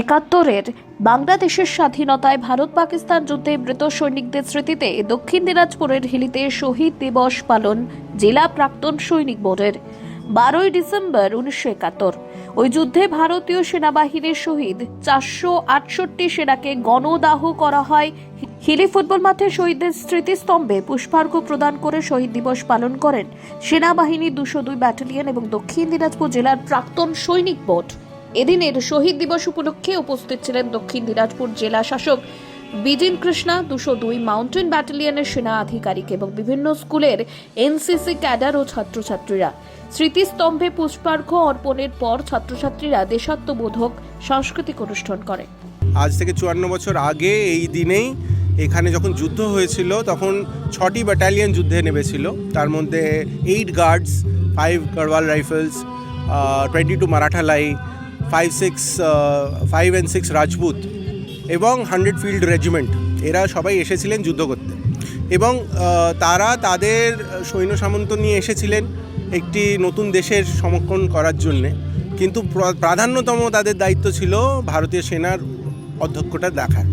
একাত্তরের। বাংলাদেশের স্বাধীনতায় ভারত পাকিস্তান যুদ্ধে মৃত সৈনিকদের স্মৃতিতে দক্ষিণ দিনাজপুরের হিলিতে শহীদ দিবস পালন জেলা প্রাক্তন সৈনিক বোর্ডের। বারোই ডিসেম্বর উনিশশো একাত্তর। ওই যুদ্ধে ভারতীয় সেনাবাহিনীর শহীদ চারশো আটষট্টি সেনাকে গণদাহ করা হয়। হিলি ফুটবল মাঠে শহীদদের স্মৃতিস্তম্ভে পুষ্পার্ঘ্য প্রদান করে শহীদ দিবস পালন করেন সেনাবাহিনীর দুশো দুই ব্যাটালিয়ন এবং দক্ষিণ দিনাজপুর জেলার প্রাক্তন সৈনিক বোর্ড। এদিনের শহীদ দিবস উপলক্ষে উপস্থিত ছিলেন দক্ষিণ দিনাজপুর জেলা শাসক বিজিন কৃষ্ণা, দুশো দুই মাউন্টেন ব্যাটালিয়নের সেনা আধিকারিক এবং বিভিন্ন স্কুলের এনসিসি ক্যাডার ও ছাত্রছাত্রীরা। স্মৃতিস্তম্ভে পুষ্পার্ঘ্য অর্পণের পর ছাত্রছাত্রীরা দেশাত্মবোধক সাংস্কৃতিক অনুষ্ঠান করে। আজ থেকে চুয়ান্ন বছর আগে এই দিনেই এখানে যখন যুদ্ধ হয়েছিল, তখন ছটি ব্যাটালিয়ন যুদ্ধে নেমেছিল। তার মধ্যে eight Guards five Garhwal Rifles twenty two Maratha light five six five and six Rajput এবং হান্ড্রেড ফিল্ড রেজিমেন্ট এরা সবাই এসেছিলেন যুদ্ধ করতে। এবং তারা তাদের সৈন্য সামন্ত নিয়ে এসেছিলেন একটি নতুন দেশের সমর্থন করার জন্যে। কিন্তু প্রাধান্যতম তাদের দায়িত্ব ছিল ভারতীয় সেনার অধ্যক্ষটা দেখার।